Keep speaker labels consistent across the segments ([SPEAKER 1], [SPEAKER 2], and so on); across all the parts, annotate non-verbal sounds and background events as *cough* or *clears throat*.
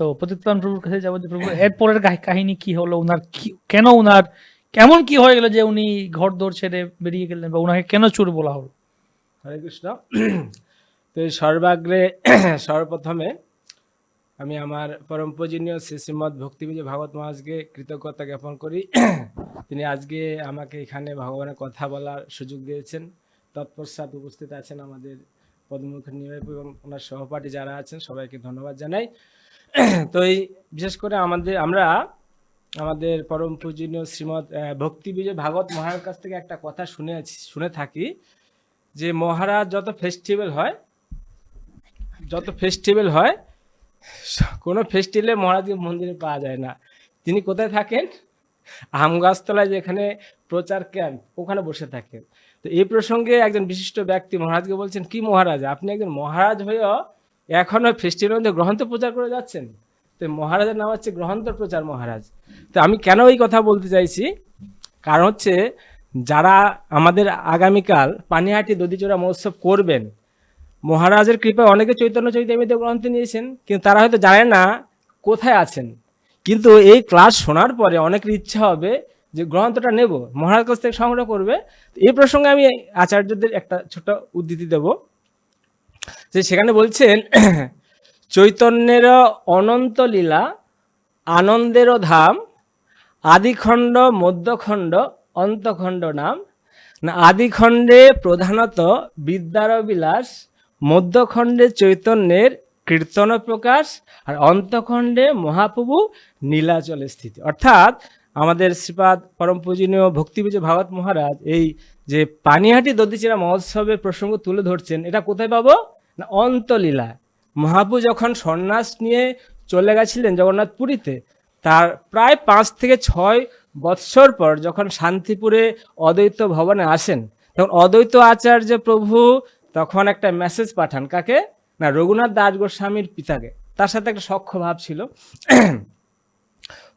[SPEAKER 1] তো প্রতিত্রাণ প্রভুর কাছে যাব যে, প্রভু এরপরের কাহি- কাহিনী কি হলো? উনার কি- কেন উনার, কেমন কি হয়ে গেল যে উনি ঘর দৌড় ছেড়ে বেরিয়ে গেলেন বা উনাকে কেন চোর বলা হলো?
[SPEAKER 2] হরে কৃষ্ণ। তো সর্বাগ্রে, সর্বপ্রথমে আমি আমার পরম পূজনীয় শ্রী শ্রীমৎ ভক্তিবিজয় ভাগবত মহারাজকে কৃতজ্ঞতা জ্ঞাপন করি। তিনি আজকে আমাকে এখানে ভগবানের কথা বলার সুযোগ দিয়েছেন। তৎপশ্চাৎ উপস্থিত আছেন আমাদের পদ্মমুখ নিবাস এবং ওনার সহপাঠী যারা আছেন, সবাইকে ধন্যবাদ জানাই। তো এই বিশেষ করে আমাদের, আমরা আমাদের পরম পূজনীয় শ্রীমৎ ভক্তি বিজয় ভাগবত মহারাজের কাছ থেকে একটা কথা শুনে শুনে থাকি যে মহারাজ যত ফেস্টিভ্যাল হয়, যত ফেস্টিভ্যাল হয়, কোনো ফেস্টিভ্যালে মহারাজকে মন্দিরে পাওয়া যায় না। তিনি কোথায় থাকেন? আম গাছতলায় যেখানে প্রচার ক্যাম্প ওখানে বসে থাকেন। তো এই প্রসঙ্গে একজন বিশিষ্ট ব্যক্তি মহারাজকে বলছেন, কি মহারাজ, আপনি একজন মহারাজ হয়েও এখনও ফেস্টিভ্যালের মধ্যে গ্রন্থ প্রচার করে যাচ্ছেন? তো মহারাজের নাম হচ্ছে গ্রন্থ প্রচার মহারাজ। তো আমি কেন এই কথা বলতে চাইছি? কারণ হচ্ছে যারা আমাদের আগামীকাল পানিহাটি দধিচোরা মহোৎসব করবেন, মহারাজের কৃপায় অনেকে চৈতন্য চৈতন্য গ্রন্থ নিয়েছেন, কিন্তু তারা হয়তো জানে না কোথায় আছেন। কিন্তু এই ক্লাস শোনার পরে অনেকের ইচ্ছা হবে যে গ্রন্থটা নেব মহারাজ কাছ থেকে সংগ্রহ করবে। এই প্রসঙ্গে আমি আচার্যদের একটা ছোট উদ্ধৃতি দেব। যে সেখানে বলছেন *clears throat* চৈতন্যের অনন্ত লীলা, আনন্দেরও ধাম, আদিখণ্ড, মধ্যখণ্ড, অন্তখণ্ড নাম। আদিখণ্ডে প্রধানত বিদ্যার বিলাস মধ্যখণ্ডে চৈতন্যের কীর্তন প্রকাশ, আর অন্তখণ্ডে মহাপ্রভু নীলাচলে স্থিতি। অর্থাৎ আমাদের শ্রীপাদ পরম পূজনীয় ভক্তিবিজয় ভাগবত মহারাজ এই যে পানিহাটি দধিচিরা মহোৎসবের প্রসঙ্গ তুলে ধরছেন, এটা কোথায় পাবো? না, অন্তলীলা। মহাপু যখন সন্ন্যাস নিয়ে চলে গেছিলেন জগন্নাথ পুরীতে তার প্রায় পাঁচ থেকে ছয় বৎসর পর যখন শান্তিপুরে অদ্বৈত ভবনে আসেন, তখন অদ্বৈত আচার্য প্রভু তখন একটা মেসেজ পাঠান, কাকে? না, রঘুনাথ দাস গোস্বামীর পিতাকে। তার সাথে একটা সখ্য ভাব ছিল।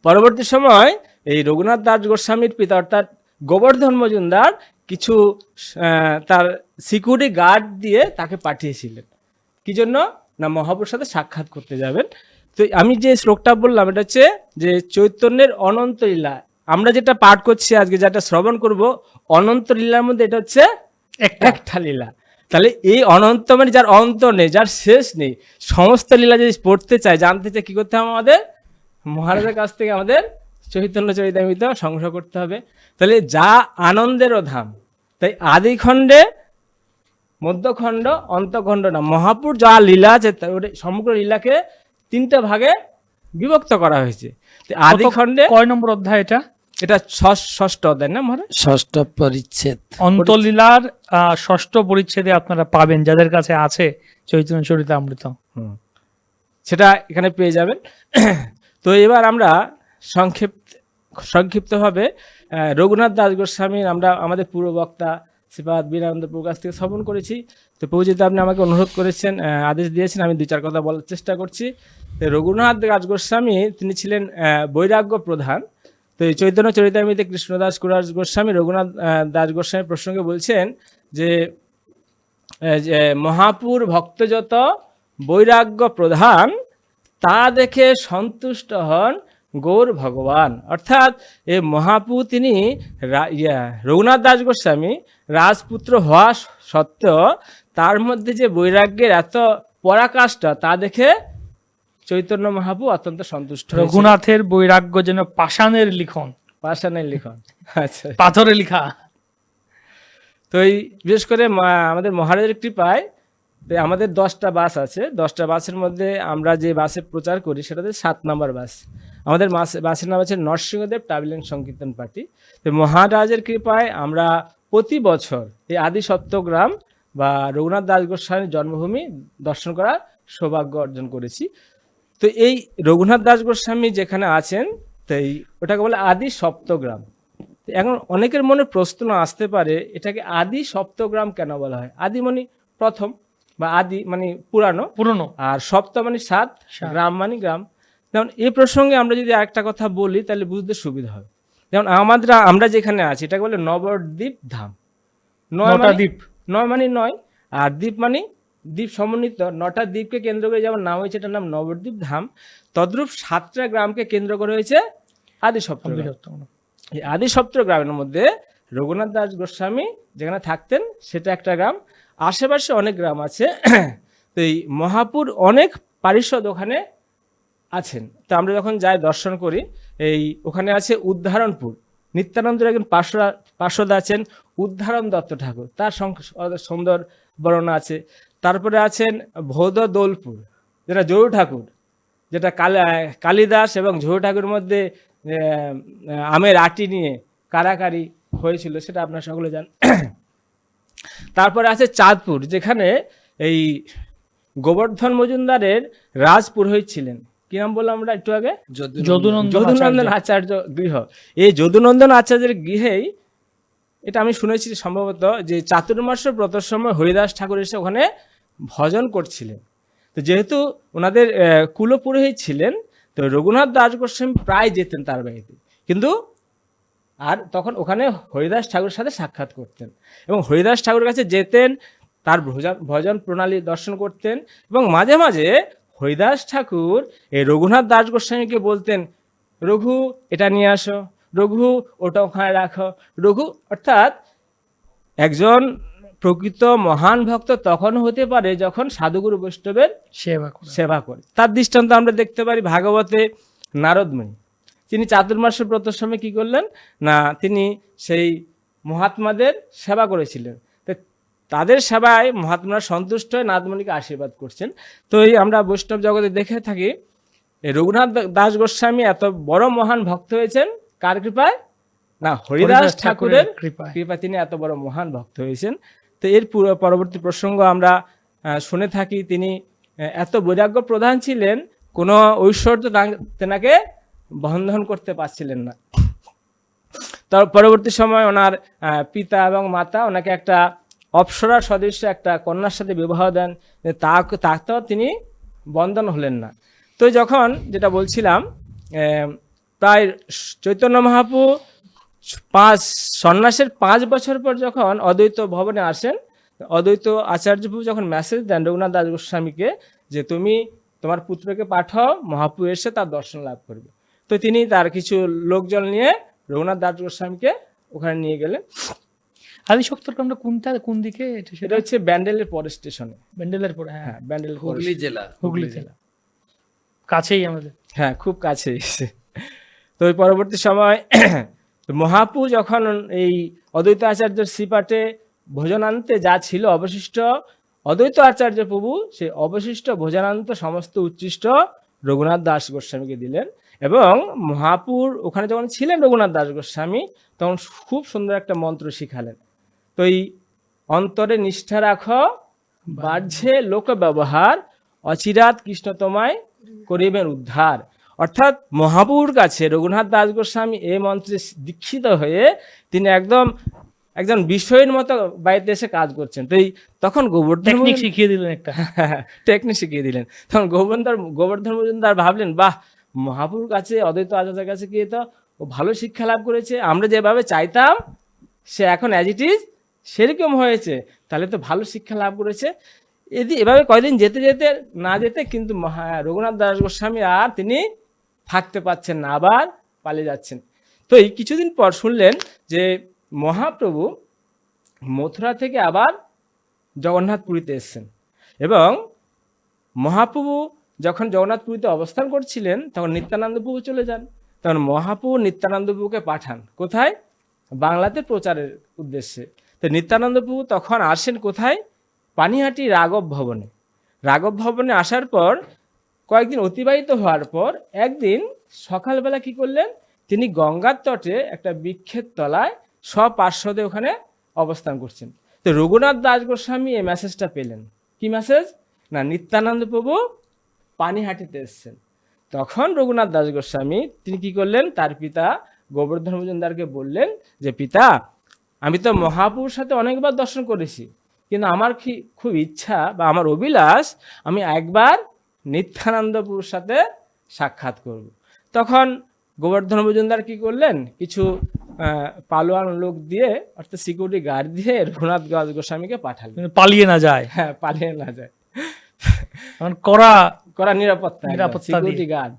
[SPEAKER 2] পরবর্তী সময় এই রঘুনাথ দাস গোস্বামীর পিতা, অর্থাৎ গোবর্ধন মজুমদার কিছু তার সিকিউরিটি গার্ড দিয়ে তাকে পাঠিয়েছিলেন। কি জন্য? না মহাপুর সাথে সাক্ষাৎ করতে যাবেন। তো আমি যে শ্লোকটা বললাম এটা হচ্ছে যে চৈতন্যের অনন্ত লীলা। আমরা যেটা পাঠ করছি আজকে যেটা শ্রবণ করব অনন্ত লীলার মধ্যে এটা হচ্ছে
[SPEAKER 1] একটা।
[SPEAKER 2] একটা লীলা। তাহলে এই অনন্ত মানে যার অন্ত নেই যার শেষ নেই। সমস্ত লীলা যদি পড়তে চায় জানতে চায় কি করতে হবে আমাদের? মহারাজের কাছ থেকে আমাদের চৈতন্য চরিতামিত সংগ্রহ করতে হবে। তাহলে যা আনন্দেরও ধাম তাই আদিখণ্ডে মধ্যখণ্ড অন্তখণ্ড না মহাপুর যা লীলা আছে সমগ্র লীলাকে তিনটা ভাগে বিভক্ত করা হয়েছে। তো আদিখণ্ডে
[SPEAKER 1] কয় নম্বর অধ্যায় এটা?
[SPEAKER 2] এটা ষষ্ঠ- ষষ্ঠ অধ্যায় না মহারাজ?
[SPEAKER 3] ষষ্ঠ পরিচ্ছেদ।
[SPEAKER 1] অন্তলীলার আহ, ষষ্ঠ পরিচ্ছেদে আপনারা পাবেন যাদের কাছে আছে চৈতন্য চরিতামৃত।
[SPEAKER 2] হুম। সেটা এখানে পেয়ে যাবেন। *clears throat* তো এবার আমরা সংক্ষিপ্ত সংক্ষিপ্তভাবে রঘুনাথ দাস গোস্বামীর আমরা আমাদের পূর্ব বক্তা শ্রীপাদ বীরানন্দ প্রকাশ থেকে শ্রবণ করেছি। তো প্রভু যেহেতু আপনি আমাকে অনুরোধ করেছেন আদেশ দিয়েছেন, আমি দুই চার কথা বলার চেষ্টা করছি। তো রঘুনাথ দাস গোস্বামী, তিনি ছিলেন বৈরাগ্য প্রধান। তো এই চৈতন্য চরিতামিতে কৃষ্ণদাস কুরাজ গোস্বামী, রঘুনাথ দাস গোস্বামী প্রসঙ্গে বলছেন যে যে মহাপুর ভক্ত যত বৈরাগ্য প্রধান, তা দেখে সন্তুষ্ট হন গৌর ভগবান। অর্থাৎ এ মহাপু তিনি ইয়া, রঘুনাথ দাস গোস্বামী রাজপুত্র হওয়া সত্ত্বেও তার মধ্যে যে বৈরাগ্যের এত পরাকাষ্ঠা তা দেখে চৈতন্য মহাপু অত্যন্ত সন্তুষ্ট।
[SPEAKER 1] রঘুনাথের বৈরাগ্য যেন পাষাণের লিখন।
[SPEAKER 2] পাষাণের লিখন। আচ্ছা।
[SPEAKER 1] পাথরে লিখা।
[SPEAKER 2] তো এই বিশেষ করে আমাদের মহারাজের কৃপায় তো আমাদের দশটা বাস আছে। দশটা বাসের মধ্যে আমরা যে বাসে প্রচার করি সেটাতে সাত নম্বর বাস। আমাদের বাসের নাম আছে নরসিংহদেব ট্রাভেলিং সংকীর্তন পার্টি। তো মহারাজের কৃপায় আমরা প্রতি বছর এই আদি সপ্তগ্রাম বা রঘুনাথ দাস গোস্বামীর জন্মভূমি দর্শন করার সৌভাগ্য অর্জন করেছি। তো এই রঘুনাথ দাস গোস্বামী যেখানে আছেন, তাই ওটাকে বলে আদি সপ্তগ্রাম এখন অনেকের মনে প্রশ্ন আসতে পারে, এটাকে আদি সপ্তগ্রাম কেন বলা হয়? আদি মানে প্রথম। বা আদি মানে পুরানো।
[SPEAKER 1] পুরনো।
[SPEAKER 2] আর সপ্ত মানে সাত। গ্রাম মানে গ্রাম। যেমন এই প্রসঙ্গে আমরা যদি আরেকটা কথা বলি তাহলে বুঝতে সুবিধা হবে। যেমন আমাদের আমরা যেখানে আছি এটাকে বলে নবদ্বীপ ধাম। নয় মানে-
[SPEAKER 1] দ্বীপ।
[SPEAKER 2] নয় মানে নয় আর দ্বীপ মানে দ্বীপ সমন্বিত। নটা দ্বীপকে কেন্দ্র করে যেমন নাম হয়েছে এটার নাম নবদ্বীপ ধাম। তদ্রূপ সাতটা গ্রামকে কেন্দ্র করে হয়েছে আদি এই আদি সপ্তর গ্রামের মধ্যে রঘুনাথ দাস গোস্বামী যেখানে থাকতেন সেটা একটা গ্রাম। আশেপাশে অনেক গ্রাম আছে, তো এই মহাপুর অনেক পারিষদ ওখানে আছেন। তো আমরা যখন যাই দর্শন করি, এই ওখানে আছে উদ্ধারণপুর। নিত্যানন্দের একজন পার্শ্বদ পার্শ্বদ আছেন উদ্ধারণ দত্ত ঠাকুর। তার সুন্দর বর্ণনা আছে। তারপরে আছেন ভৌদ দোলপুর, যেটা জরু ঠাকুর, যেটা কালা, কালিদাস এবং ঝৌ ঠাকুরের মধ্যে আমের আটি নিয়ে কারাকারি হয়েছিল, সেটা আপনারা সকলে জান তারপরে আছে চাঁদপুর যেখানে এই গোবর্ধন মজুমদারের রাজ পুরোহিত ছিলেন। কি নাম বললাম আমরা একটু আগে?
[SPEAKER 1] যদুনন্দন
[SPEAKER 2] আচার্য। গৃহ। এই যদুনন্দন আচার্যের গৃহেই এটা আমি শুনেছি সম্ভবত যে চাতুর্মাস ব্রতের সময় হরিদাস ঠাকুর এসে ওখানে ভজন করছিলেন। তো যেহেতু ওনাদের আহ, কুলপুরোহিত ছিলেন তো রঘুনাথ দাস গোস্বামী প্রায় যেতেন তার বাড়িতে। কিন্তু আর তখন ওখানে হরিদাস ঠাকুরের সাথে সাক্ষাৎ করতেন। এবং হরিদাস ঠাকুরের কাছে যেতেন তার ভজন ভজন প্রণালী দর্শন করতেন এবং মাঝে মাঝে হরিদাস ঠাকুর এই রঘুনাথ দাস গোস্বামীকে বলতেন রঘু এটা নিয়ে আসো রঘু ওটা ওখানে রাখো। রঘু অর্থাৎ একজন প্রকৃত মহান ভক্ত তখন হতে পারে যখন সাধুগুরু বৈষ্ণবের
[SPEAKER 1] সেবা
[SPEAKER 2] সেবা করে। তার দৃষ্টান্ত আমরা দেখতে পারি ভাগবতে নারদমণি। তিনি চাতুর্মাসের ব্রতের সময় কি করলেন? না তিনি সেই মহাত্মাদের সেবা করেছিলেন। তাদের সেবায় মহাত্মারা সন্তুষ্ট হয়ে নারদমণিকে আশীর্বাদ করছেন। তো এই আমরা বৈষ্ণব জগতে দেখে থাকি রঘুনাথ দাস গোস্বামী এত বড় মহান ভক্ত হয়েছেন কার কৃপায়? না হরিদাস ঠাকুরের
[SPEAKER 1] কৃপায়।
[SPEAKER 2] কৃপা তিনি এত বড় মহান ভক্ত হয়েছেন। তো এর পুরো- পরবর্তী প্রসঙ্গ আমরা শুনে থাকি তিনি এত বৈরাগ্য প্রধান ছিলেন কোনো ঐশ্বর্য তেনাকে বন্ধন করতে পারছিলেন না। তার পরবর্তী সময় ওনার পিতা এবং মাতা ওনাকে একটা অপ্সরা সদৃশ্য একটা কন্যার সাথে বিবাহ দেন। তা- তাতেও তিনি বন্ধন হলেন না। তো যখন যেটা বলছিলাম প্রায় চৈতন্য মহাপু পাঁচ, সন্ন্যাসের পাঁচ বছর পর যখন অদ্বৈত ভবনে আসেন, অদ্বৈত আচার্যপ্রভু যখন মেসেজ দেন রঘুনাথ দাস গোস্বামীকে যে, তুমি তোমার পুত্রকে পাঠাও, মহাপু এসে তার দর্শন লাভ করবে। তো তিনি তার কিছু লোকজন নিয়ে রঘুনাথ দাস গোস্বামীকে ওখানে নিয়ে গেলেন।
[SPEAKER 1] আদি আমরা কোনটা কোন দিকে?
[SPEAKER 2] সেটা হচ্ছে ব্যান্ডেলের পরের স্টেশনে
[SPEAKER 1] ব্যান্ডেলের পরে হ্যাঁ।
[SPEAKER 2] হ্যাঁ ব্যান্ডেল
[SPEAKER 3] হুগলি জেলা।
[SPEAKER 1] হুগলি জেলা। কাছেই আমাদের।
[SPEAKER 2] হ্যাঁ খুব কাছে তো ওই পরবর্তী সময় *clears throat* মহাপু যখন এই অদ্বৈত আচার্যের শ্রীপাঠে ভোজনান্তে যা ছিল অবশিষ্ট অদ্বৈত আচার্য প্রভু সেই অবশিষ্ট ভোজনান্ত সমস্ত উচ্ছিষ্ট রঘুনাথ দাস গোস্বামীকে দিলেন। এবং মহাপুর ওখানে যখন ছিলেন রঘুনাথ দাস গোস্বামী তখন খুব সুন্দর একটা মন্ত্র শিখালেন। তো এই অন্তরে নিষ্ঠা রাখো বাহ্যে লোক ব্যবহার অচিরাত কৃষ্ণ তোমায় করিবেন উদ্ধার। অর্থাৎ মহাপুর কাছে রঘুনাথ দাস গোস্বামী এই মন্ত্রে দীক্ষিত হয়ে তিনি একদম একজন বিষয়ের মতো বাড়িতে এসে কাজ করছেন। তো এই তখন গোবর্ধন
[SPEAKER 1] শিখিয়ে দিলেন একটা। *laughs*
[SPEAKER 2] টেকনিক শিখিয়ে দিলেন। তখন গোবর্ধন গোবর্ধন মজুমদার ভাবলেন বাহ মহাপুর কাছে, অদ্বৈত আচার্যের কাছে গিয়ে তো ও ভালো শিক্ষা লাভ করেছে। আমরা যেভাবে চাইতাম, সে এখন অ্যাজ ইট ইজ সেরকম হয়েছে। তাহলে তো ভালো শিক্ষা লাভ করেছে। এদি, এভাবে কয়দিন যেতে যেতে, না যেতে কিন্তু মহা, রঘুনাথ দাস গোস্বামী আর তিনি থাকতে পাচ্ছেন না, আবার পালিয়ে যাচ্ছেন। তো এই কিছুদিন পর শুনলেন যে মহাপ্রভু মথুরা থেকে আবার জগন্নাথ পুরীতে এসেছেন। এবং মহাপ্রভু যখন জগন্নাথ পুরীতে অবস্থান করছিলেন, তখন নিত্যানন্দ প্রভু চলে যান। তখন মহাপ্রভু নিত্যানন্দ প্রভুকে পাঠান। কোথায়? বাংলাতে প্রচারের উদ্দেশ্যে। তো নিত্যানন্দ প্রভু তখন আসেন কোথায়? পানিহাটি রাঘব ভবনে। রাঘব ভবনে আসার পর, কয়েকদিন অতিবাহিত হওয়ার পর, একদিন সকালবেলা কি করলেন? তিনি গঙ্গার তটে একটা বৃক্ষের তলায় স্বপার্শ্বদে ওখানে অবস্থান করছেন। তো রঘুনাথ দাস গোস্বামী এই মেসেজটা পেলেন। কি মেসেজ না, নিত্যানন্দ প্রভু পানিহাটিতে এসছেন। তখন রঘুনাথ দাস গোস্বামী তিনি কি করলেন? তার পিতা গোবর্ধন মজুমদারকে বললেন যে পিতা আমি তো মহাপুরুর সাথে অনেকবার দর্শন করেছি কিন্তু আমার কি খুব ইচ্ছা বা আমার অভিলাষ আমি একবার নিত্যানন্দপুর সাথে সাক্ষাৎ করব। তখন গোবর্ধন মজুমদার কি করলেন? কিছু পালোয়ান লোক দিয়ে অর্থাৎ সিকিউরিটি গার্ড দিয়ে রঘুনাথ গোস্বামীকে পাঠালেন।
[SPEAKER 1] পালিয়ে না যায়।
[SPEAKER 2] হ্যাঁ পালিয়ে না যায়।
[SPEAKER 1] কারণ করা
[SPEAKER 2] করা নিরাপত্তা
[SPEAKER 1] নিরাপত্তা
[SPEAKER 2] সিকিউরিটি গার্ড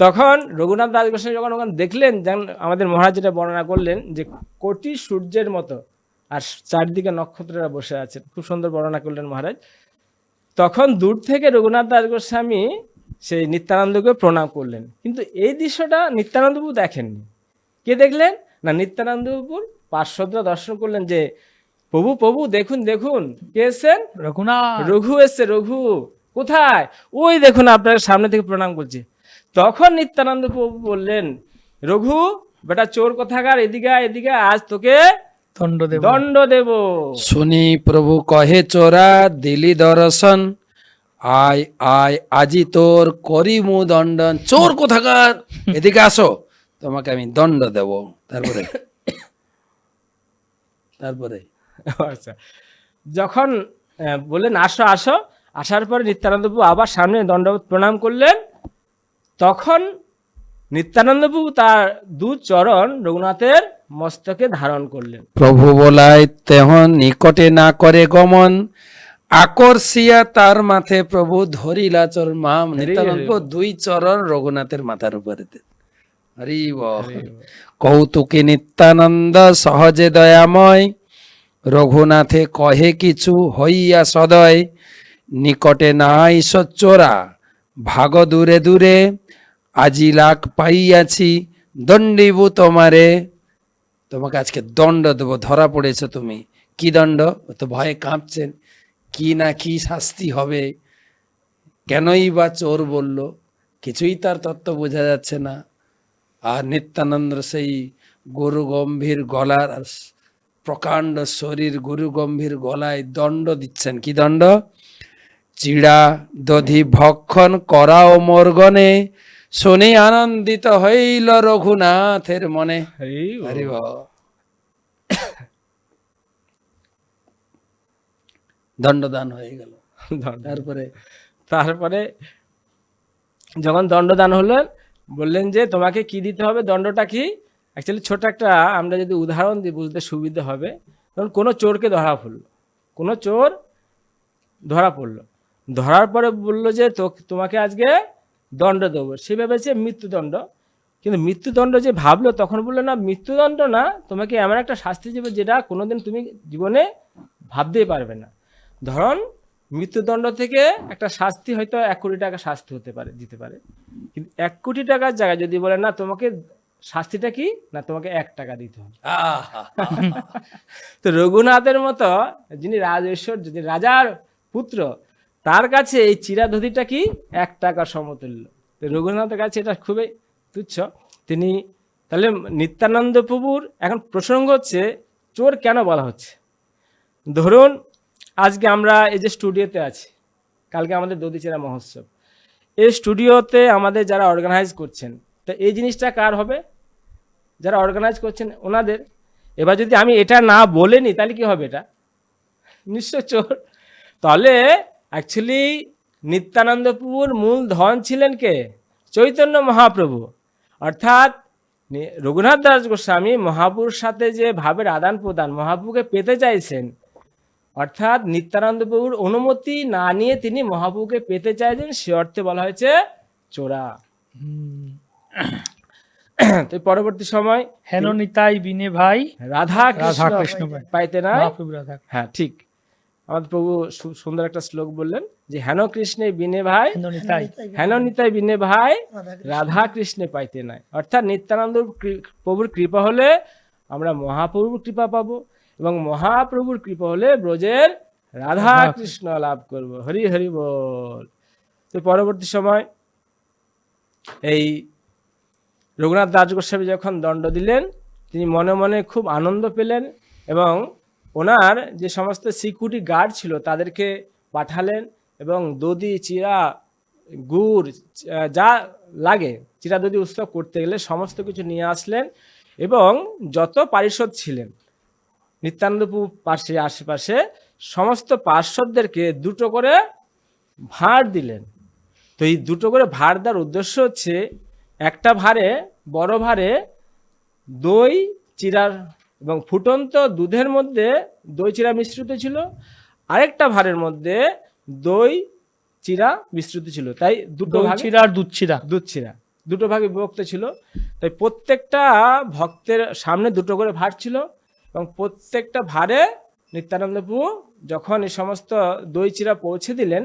[SPEAKER 2] তখন রঘুনাথ দাস গোস্বামী যখন ওখানে দেখলেন যেমন আমাদের মহারাজ যেটা বর্ণনা করলেন যে কোটি সূর্যের মতো আর চারদিকে নক্ষত্ররা বসে আছেন খুব সুন্দর বর্ণনা করলেন মহারাজ। তখন দূর থেকে রঘুনাথ দাস গোস্বামী সেই নিত্যানন্দকে প্রণাম করলেন। কিন্তু এই দৃশ্যটা নিত্যানন্দবাবু দেখেননি। কে দেখলেন? না নিত্যানন্দবাবুর পার্শ্বদরা দর্শন করলেন যে প্রভু প্রভু দেখুন দেখুন কে এসেছেন?
[SPEAKER 1] রঘুনাথ।
[SPEAKER 2] রঘু এসছে রঘু। কোথায়? ওই দেখুন আপনার সামনে থেকে প্রণাম করছে। তখন নিত্যানন্দ প্রভু বললেন রঘু বেটা চোর কোথাকার এদিকে এদিকে আজ তোকে
[SPEAKER 1] দণ্ড দেব।
[SPEAKER 2] দণ্ড দেব।
[SPEAKER 3] শুনি প্রভু কহে চোরা দিলি দর্শন। আয় আয় আজি তোর করিমু দণ্ডন। চোর কোথাকার এদিকে আসো তোমাকে আমি দণ্ড দেব। তারপরে? তারপরে?
[SPEAKER 2] আচ্ছা। যখন বললেন আসো আসো। আসার পরে নিত্যানন্দ প্রভু আবার সামনে দণ্ড প্রণাম করলেন। তখন নিত্যানন্দ প্রভু তার দু চরণ রঘুনাথের মস্তকে ধারণ করলেন।
[SPEAKER 3] প্রভু বলাই তেহন নিকটে না করে গমন আকর্ষিয়া তার মাথে প্রভু ধরিলা চর মা নিত্যানন্দ দুই চরণ রঘুনাথের মাথার উপরে হরি বল। নিত্যানন্দ সহজে দয়াময় রঘুনাথে কহে কিছু হইয়া সদয়। নিকটে নাই সচ্চোরা। ভাগ দূরে দূরে, আজি লাখ পাইয়াছি, দণ্ডিবু তোমারে। তোমাকে আজকে দণ্ড দেবো, ধরা পড়েছ তুমি। কি দণ্ড? তো ভয়ে কাঁপছেন। কি না কি শাস্তি হবে? কেনই বা চোর বলল? কিছুই তার তত্ত্ব বোঝা যাচ্ছে না। আর নিত্যানন্দ সেই গরু গম্ভীর গলার প্রকাণ্ড শরীর গরু গম্ভীর গলায় দণ্ড দিচ্ছেন। কি দণ্ড? চিড়া দধি ভক্ষণ করাও মর্গনে শুনি আনন্দিত হইল রঘুনাথের মনে।
[SPEAKER 2] হরি।
[SPEAKER 3] দণ্ডদান হয়ে গেল। তারপরে?
[SPEAKER 2] তারপরে যখন দণ্ডদান হলেন বললেন যে তোমাকে কি দিতে হবে? দণ্ডটা কি? অ্যাকচুয়ালি ছোট একটা আমরা যদি উদাহরণ দিই বুঝতে সুবিধা হবে। ধরুন কোনো চোরকে ধরা পড়ল। কোনো চোর ধরা পড়ল। ধরার পরে বলল যে তো তোমাকে আজকে দণ্ড দেবো। সে ভেবেছে মৃত্যুদণ্ড। কিন্তু মৃত্যুদণ্ড যে ভাবলো তখন বলল না মৃত্যুদণ্ড না তোমাকে এমন একটা শাস্তি দেবে যেটা কোনোদিন তুমি জীবনে ভাবতেই পারবে না। ধরুন মৃত্যুদণ্ড থেকে একটা শাস্তি হয়তো এক কোটি টাকা শাস্তি হতে পারে দিতে পারে। কিন্তু এক কোটি টাকার জায়গায় যদি বলে না তোমাকে শাস্তিটা কি? না তোমাকে এক টাকা দিতে হবে। *laughs* তো রঘুনাথের মতো যিনি রাজ ঐশ্বর্য যিনি রাজার পুত্র তার কাছে এই চিরাধতিটা কি? এক টাকার সমতুল্য। তো রঘুনাথের কাছে এটা খুবই তুচ্ছ। তিনি তাহলে নিত্যানন্দ প্রভুর এখন প্রসঙ্গ হচ্ছে, চোর কেন বলা হচ্ছে? ধরুন, আজকে আমরা এই যে স্টুডিওতে আছি, কালকে আমাদের দধিচেরা মহোৎসব, এই স্টুডিওতে আমাদের যারা অর্গানাইজ করছেন, তো এই জিনিসটা কার হবে? যারা অর্গানাইজ করছেন ওনাদের। এবার যদি আমি এটা না বলেনি তাহলে কি হবে এটা? নিশ্চয় চোর। তাহলে অ্যাকচুয়ালি নিত্যানন্দপুর মূল ধন ছিলেন কে? চৈতন্য মহাপ্রভু। অর্থাৎ রঘুনাথ দাস গোস্বামী মহাপুর সাথে যে ভাবের আদান প্রদান মহাপুকে পেতে চাইছেন অর্থাৎ নিত্যানন্দ প্রভুর অনুমতি না নিয়ে তিনি মহাপুকে পেতে চাইছেন সে অর্থে বলা হয়েছে চোরা। তো পরবর্তী সময়
[SPEAKER 1] হেন নিতাই বিনে ভাই
[SPEAKER 2] রাধা কৃষ্ণ পাইতে
[SPEAKER 1] না
[SPEAKER 2] হ্যাঁ ঠিক। আমাদের প্রভু সুন্দর একটা শ্লোক বললেন যে হেন কৃষ্ণে বিনে ভাই
[SPEAKER 1] হেন নিতাই।
[SPEAKER 2] বিনে ভাই রাধা কৃষ্ণে। পাইতে নাই। অর্থাৎ নিত্যানন্দ প্রভুর কৃপা হলে আমরা মহাপ্রভুর কৃপা পাবো এবং মহাপ্রভুর কৃপা হলে ব্রজের রাধা কৃষ্ণ লাভ করব। হরি হরি বল। তো পরবর্তী সময় এই রঘুনাথ দাস গোস্বামী যখন দণ্ড দিলেন তিনি মনে মনে খুব আনন্দ পেলেন এবং ওনার যে সমস্ত সিকিউরিটি গার্ড ছিল তাদেরকে পাঠালেন এবং দধি, চিরা, গুড় যা লাগে, চিরা দধি উৎসব করতে গেলে সমস্ত কিছু নিয়ে আসলেন এবং যত পারিষদ ছিলেন নিত্যানন্দপুর পাশে আশেপাশে সমস্ত পার্শ্বদেরকে দুটো করে ভাঁড় দিলেন। তো এই দুটো করে ভাঁড় দেওয়ার উদ্দেশ্য হচ্ছে, একটা ভারে, বড় ভারে দই, চিরার এবং ফুটন্ত দুধের মধ্যে দই চিরা মিশ্রিত ছিল। আরেকটা ভারের মধ্যে দই চিরা মিশ্রিত ছিল। তাই দুটো ভাগে
[SPEAKER 1] চিরা আর দুধ চিরা।
[SPEAKER 2] দুধ চিরা। দুটো ভাগে বিভক্ত ছিল। তাই প্রত্যেকটা ভক্তের সামনে দুটো করে ভার ছিল এবং প্রত্যেকটা ভারে নিত্যানন্দ প্রভু যখন এই সমস্ত দই চিরা পৌঁছে দিলেন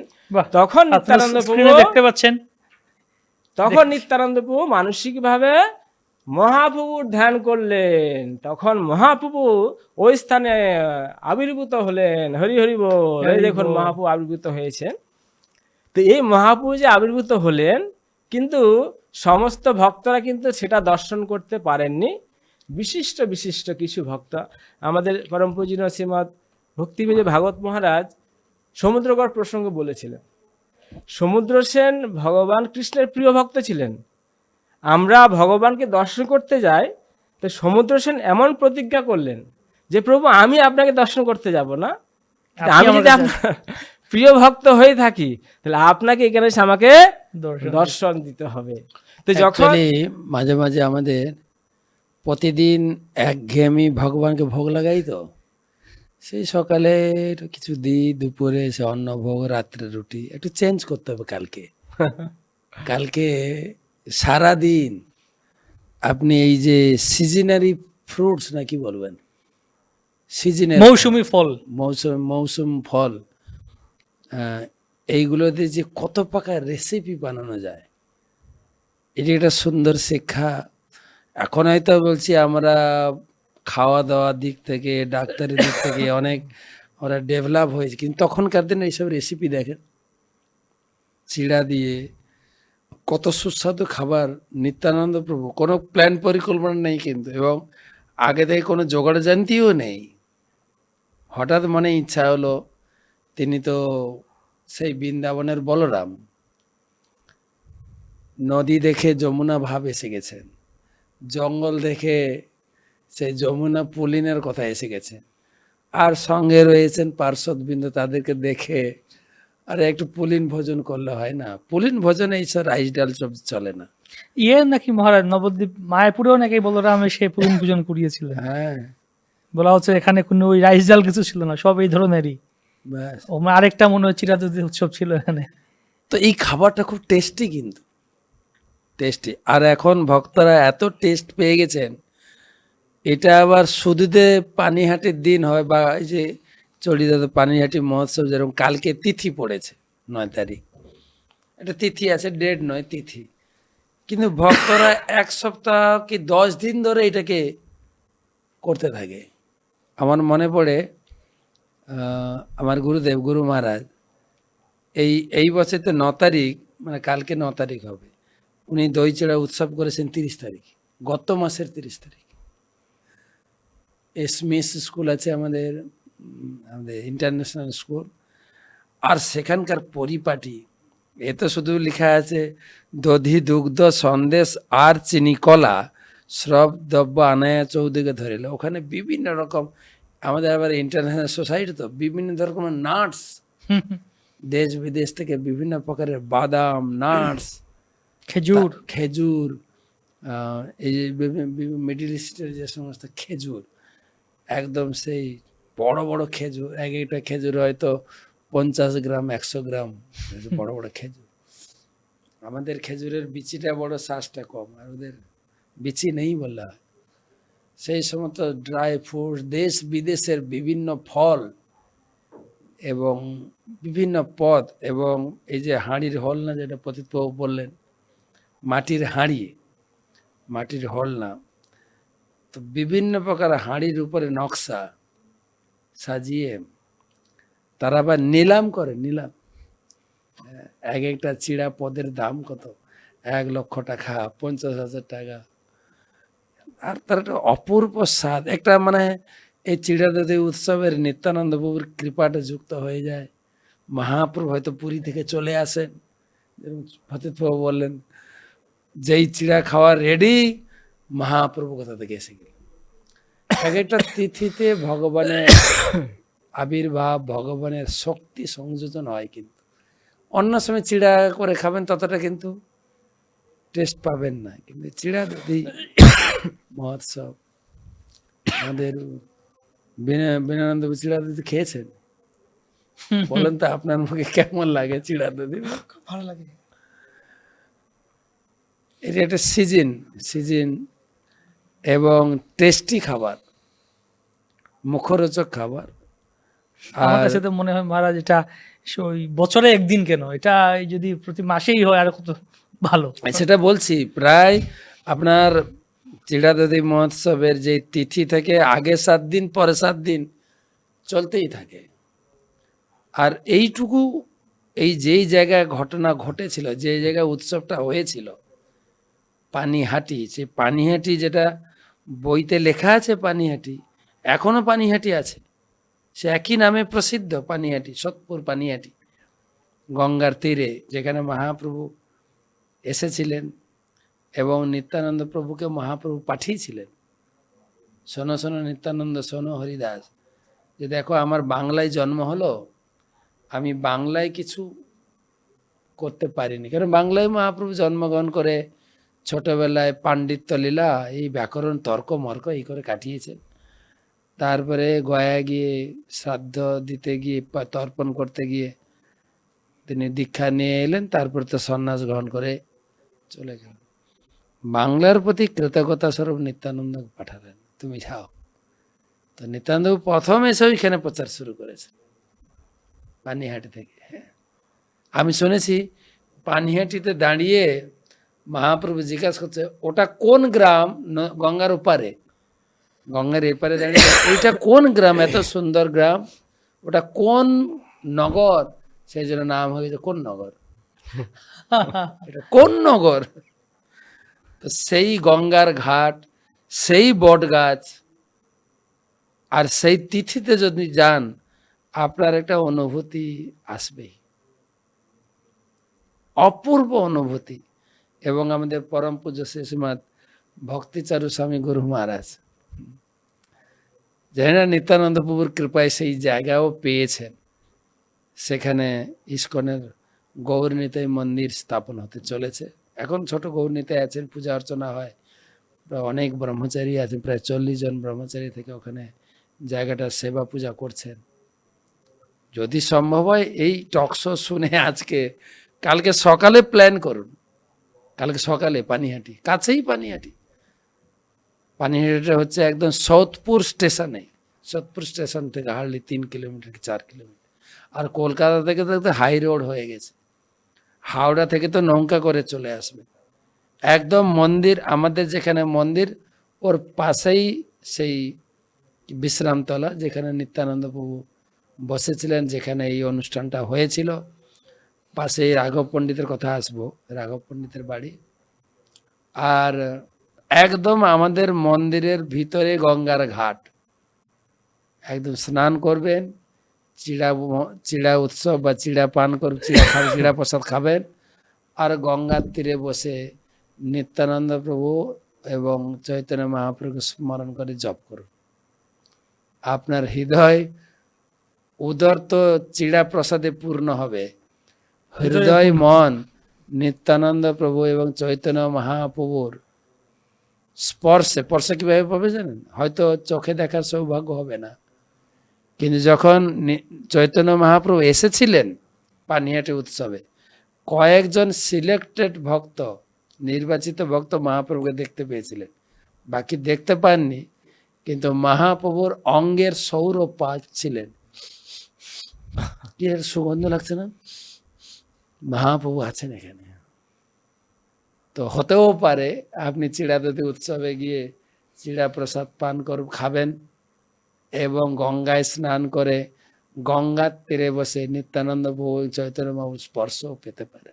[SPEAKER 2] তখন নিত্যানন্দ প্রভু
[SPEAKER 1] দেখতে পাচ্ছেন।
[SPEAKER 2] তখন নিত্যানন্দ প্রভু মানসিকভাবে মহাপ্রভুর ধ্যান করলেন। তখন মহাপ্রভু ওই স্থানে আবির্ভূত হলেন। হরি হরি বল। এই দেখুন মহাপ্রভু আবির্ভূত হয়েছেন। তো এই মহাপ্রভু যে আবির্ভূত হলেন কিন্তু সমস্ত ভক্তরা কিন্তু সেটা দর্শন করতে পারেননি। বিশিষ্ট বিশিষ্ট কিছু ভক্ত। আমাদের পরম পূজনীয় শ্রীমৎ ভক্তিবিজয় ভাগবত মহারাজ সমুদ্রগড় প্রসঙ্গে বলেছিলেন। সমুদ্র সেন ভগবান কৃষ্ণের প্রিয় ভক্ত ছিলেন। আমরা ভগবানকে দর্শন করতে যাই তো সমুদ্র সেন এমন প্রতিজ্ঞা করলেন যে প্রভু আমি আপনাকে দর্শন করতে যাব না। আমি যদি আপনার প্রিয় ভক্ত হয়ে থাকি তাহলে আপনাকে এখানে এসে আমাকে
[SPEAKER 1] দর্শন
[SPEAKER 2] দিতে হবে। তো যখন
[SPEAKER 3] মাঝে মাঝে আমাদের প্রতিদিন একঘেয়েমি ভগবানকে ভোগ লাগাই তো। সেই সকালে একটু কিছু দিই দুপুরে সে অন্ন ভোগ রাত্রে রুটি একটু চেঞ্জ করতে হবে কালকে। *laughs* কালকে সারা দিন আপনি এই যে সিজনারি ফ্রুটস না কি বলবেন? সিজনের
[SPEAKER 1] মৌসুমী ফল।
[SPEAKER 3] মৌসুম মৌসুম ফল এইগুলোতে যে কত পাকা রেসিপি বানানো যায় এটি একটা সুন্দর শিক্ষা। এখন হয়তো বলছি আমরা খাওয়া দাওয়ার দিক থেকে ডাক্তারের দিক থেকে *laughs* অনেক ওরা ডেভেলপ হয়েছে কিন্তু তখনকার দিনে এইসব রেসিপি দেখেন চিড়া দিয়ে কত সুস্বাদু খাবার, নিত্যানন্দ প্রভু। কোনো প্ল্যান পরিকল্পনা নেই কিন্তু এবং আগে থেকে কোনো জোগাড় জানতিও নেই। হঠাৎ মনে ইচ্ছা হলো, তিনি তো সেই বৃন্দাবনের বলরাম। নদী দেখে যমুনা ভাব এসে গেছেন জঙ্গল দেখে সেই যমুনা পুলিনের কথা এসে গেছে। আর সঙ্গে রয়েছেন পার্শ্বদবৃন্দ তাদেরকে দেখে আরে একটু পুলিন ভোজন করলে হয় না। পুলিন ভোজনে এইসব রাইস ডাল সব চলে না।
[SPEAKER 1] ইয়ে নাকি মহারাজ নবদ্বীপ মায়াপুরেও নাকি বলরামে সে পুলিন পূজন করিয়েছিলেন।
[SPEAKER 3] হ্যাঁ।
[SPEAKER 1] বলা হচ্ছে এখানে কোনো ওই রাইস ডাল কিছু ছিল না সব এই ধরনেরই।
[SPEAKER 3] ব্যাস।
[SPEAKER 1] ও আরেকটা মনে হয় চিরাদুধি উৎসব ছিল এখানে।
[SPEAKER 3] তো এই খাবারটা খুব টেস্টি কিন্তু। টেস্টি। আর এখন ভক্তরা এত টেস্ট পেয়ে গেছেন এটা আবার শুধুতে পানিহাটির দিন হয় বা এই যে চড়িদাতে পানিহাটি মহোৎসব যেরকম কালকে তিথি পড়েছে, নয় তারিখ। এটা তিথি আছে ডেট নয়, তিথি। কিন্তু ভক্তরা এক সপ্তাহ কি দশ দিন ধরে এটাকে করতে থাকে। আমার মনে পড়ে আমার গুরুদেব, গুরু মহারাজ, এই এই বছর তো ন তারিখ মানে কালকে ন তারিখ হবে। উনি দই চেড়া উৎসব করেছেন তিরিশ তারিখ, গত মাসের তিরিশ তারিখ। এসমিএস স্কুল আছে আমাদের আমাদের ইন্টারন্যাশনাল স্কুল আর সেখানকার পরিপাটি এ তো শুধু লেখা আছে দধি দুগ্ধ সন্দেশ আর চিনি কলা শ্রব দ্রব্য আনায়া চৌদিকে ধরিল। ওখানে বিভিন্ন রকম আমাদের আবার ইন্টারন্যাশনাল সোসাইটি তো বিভিন্ন রকমের নাটস দেশ বিদেশ থেকে বিভিন্ন প্রকারের বাদাম নাটস
[SPEAKER 1] খেজুর।
[SPEAKER 3] খেজুর এই যে মিডিল ইস্টের যে সমস্ত খেজুর একদম সেই বড় বড় খেজুর, এক একটা খেজুর হয়তো পঞ্চাশ গ্রাম, একশো গ্রাম বড় বড় খেজুর। আমাদের খেজুরের বিচিটা বড়, শ্বাসটা কম, আর ওদের বিচি নেই বললা সেই সমস্ত ড্রাই ফ্রুট দেশ বিদেশের বিভিন্ন ফল এবং বিভিন্ন পদ এবং এই যে হাঁড়ির হল না, যেটা পতিতবাবু বললেন, মাটির হাঁড়ি, মাটির হল না, তো বিভিন্ন প্রকার হাঁড়ির উপরে নকশা সাজিয়ে তারা আবার নিলাম করে, নিলাম। এক একটা চিড়া পদের দাম কত? এক লক্ষ টাকা, পঞ্চাশ হাজার টাকা। আর তার একটা অপূর্ব স্বাদ, একটা মানে এই চিড়াদতি উৎসবের নিত্যানন্দ বাবুর কৃপাটা যুক্ত হয়ে যায়। মহাপ্রভু হয়তো পুরী থেকে চলে আসেন। বাবু বললেন, যেই চিড়া খাওয়া রেডি মহাপ্রভু কোথা থেকে এসে গেল এক একটা তিথিতে ভগবানের আবির্ভাব, ভগবানের শক্তি সংযোজন হয় কিন্তু। অন্য সময় চিড়া করে খাবেন, ততটা কিন্তু টেস্ট পাবেন না। কিন্তু চিড়া যদি মহোৎসব, আমাদের বিনয়ানন্দ চিড়া দিদি খেয়েছেন? বলেন তো আপনার মুখে কেমন লাগে চিড়া দিদি
[SPEAKER 1] ভালো লাগে।
[SPEAKER 3] এটা একটা সিজন সিজন এবং টেস্টি খাবার মুখরোচক খাবার।
[SPEAKER 1] আমার কাছে তো মনে হয় মহারাজ এটা ওই বছরে একদিন কেন? এটা যদি প্রতি মাসেই হয় আর কত ভালো।
[SPEAKER 3] সেটা বলছি প্রায় আপনার চিড়াদাদি মহোৎসবের যে তিথি থেকে আগে সাত দিন পরে সাত দিন চলতেই থাকে। আর এইটুকু এই যেই জায়গায় ঘটনা ঘটেছিল যে জায়গায় উৎসবটা হয়েছিল পানিহাটি সে পানিহাটি যেটা বইতে লেখা আছে পানিহাটি এখনও পানিহাটি আছে। সে একই নামে প্রসিদ্ধ পানিহাটি সোদপুর পানিহাটি। গঙ্গার তীরে যেখানে মহাপ্রভু এসেছিলেন এবং নিত্যানন্দ প্রভুকে মহাপ্রভু পাঠিয়েছিলেন। শোনো শোনো, নিত্যানন্দ, শোনো হরিদাস, যে দেখো আমার বাংলায় জন্ম হলো, আমি বাংলায় কিছু করতে পারিনি। কারণ বাংলায় মহাপ্রভু জন্মগ্রহণ করে ছোটবেলায় পাণ্ডিত্য লীলা, এই ব্যাকরণ তর্ক মর্ক এই করে কাটিয়েছেন। তারপরে গয়া গিয়ে শ্রাদ্ধ দিতে গিয়ে তর্পণ করতে গিয়ে তিনি দীক্ষা নিয়ে এলেন, তারপর তো সন্ন্যাস গ্রহণ করে চলে গেল বাংলার প্রতি কৃতজ্ঞতা স্বরূপ নিত্যানন্দ পাঠালেন। তুমি যাও। তো নিত্যানন্দ প্রথম এসে ওইখানে প্রচার শুরু করেছে। পানিহাটি থেকে হ্যাঁ। আমি শুনেছি পানিহাটিতে দাঁড়িয়ে মহাপ্রভু জিজ্ঞাসা করছে, ওটা কোন গ্রাম? গঙ্গার ওপারে। গঙ্গার এপারে দাঁড়িয়ে ওইটা কোন গ্রাম? এত সুন্দর গ্রাম। ওটা কোন নগর? সেই জন্য নাম হয়ে গেছে কোন নগর? কোন নগর? সেই গঙ্গার ঘাট, সেই বট গাছ আর সেই তিথিতে যদি যান, আপনার একটা অনুভূতি আসবেই। অপূর্ব অনুভূতি। এবং আমাদের পরম পূজ্য শিশুমাত ভক্তিচারু স্বামী গুরু মহারাজ জানি না নিত্যানন্দ প্রভুর কৃপায় সেই জায়গাও পেয়েছেন, সেখানে ইস্কনের গৌরনীতাই মন্দির স্থাপন হতে চলেছে। এখন ছোট গৌরনীতায় আছেন, পূজা অর্চনা হয় অনেক ব্রহ্মচারী আছেন, প্রায় চল্লিশ জন ব্রহ্মচারী থেকে ওখানে জায়গাটা সেবা পূজা করছেন। যদি সম্ভব হয় এই টকশো শুনে আজকে, কালকে সকালে প্ল্যান করুন। কালকে সকালে পানিহাটি, কাছেই পানিহাটি। পানিহাটিটা হচ্ছে একদম সৌদপুর স্টেশনে। সৌদপুর স্টেশন থেকে হার্ডলি তিন কিলোমিটার কি চার কিলোমিটার। আর কলকাতা থেকে তো হাই রোড হয়ে গেছে। হাওড়া থেকে তো নৌকা করে চলে আসবে। একদম মন্দির, আমাদের যেখানে মন্দির, ওর পাশেই সেই বিশ্রামতলা যেখানে নিত্যানন্দ প্রভু বসেছিলেন, যেখানে এই অনুষ্ঠানটা হয়েছিল। পাশেই রাঘব পণ্ডিতের কথা আসব, রাঘব পণ্ডিতের বাড়ি। আর একদম আমাদের মন্দিরের ভিতরে গঙ্গার ঘাট। একদম স্নান করবেন চিড়া চিড়া উৎসব বা চিড়া পান করবেন চিড়া খাবেন *laughs* চিড়া প্রসাদ খাবেন। আর গঙ্গার তীরে বসে নিত্যানন্দ প্রভু এবং চৈতন্য মহাপ্রভুকে স্মরণ করে জপ করুন। আপনার হৃদয় উদর তো চিড়া প্রসাদে পূর্ণ হবে। হৃদয় মন নিত্যানন্দ প্রভু এবং চৈতন্য মহাপ্রভুর স্পর্শে স্পর্শে কীভাবে পাবে জানেন? হয়তো চোখে দেখার সৌভাগ্য হবে না। কিন্তু যখন চৈতন্য মহাপ্রভু এসেছিলেন পানিহাটি উৎসবে, কয়েকজন সিলেক্টেড ভক্ত, নির্বাচিত ভক্ত মহাপ্রভুকে দেখতে পেয়েছিলেন। বাকি দেখতে পাননি, কিন্তু মহাপ্রভুর অঙ্গের সৌরভ পাচ্ছিলেন। কি সুগন্ধ লাগছে না? মহাপ্রভু আছেন এখানে। তো হতেও পারে, আপনি চিড়াদতি উৎসবে গিয়ে চিড়া প্রসাদ পান কর খাবেন এবং গঙ্গায় স্নান করে গঙ্গার তীরে বসে নিত্যানন্দ ভৌ চৈতন্য স্পর্শও পেতে পারেন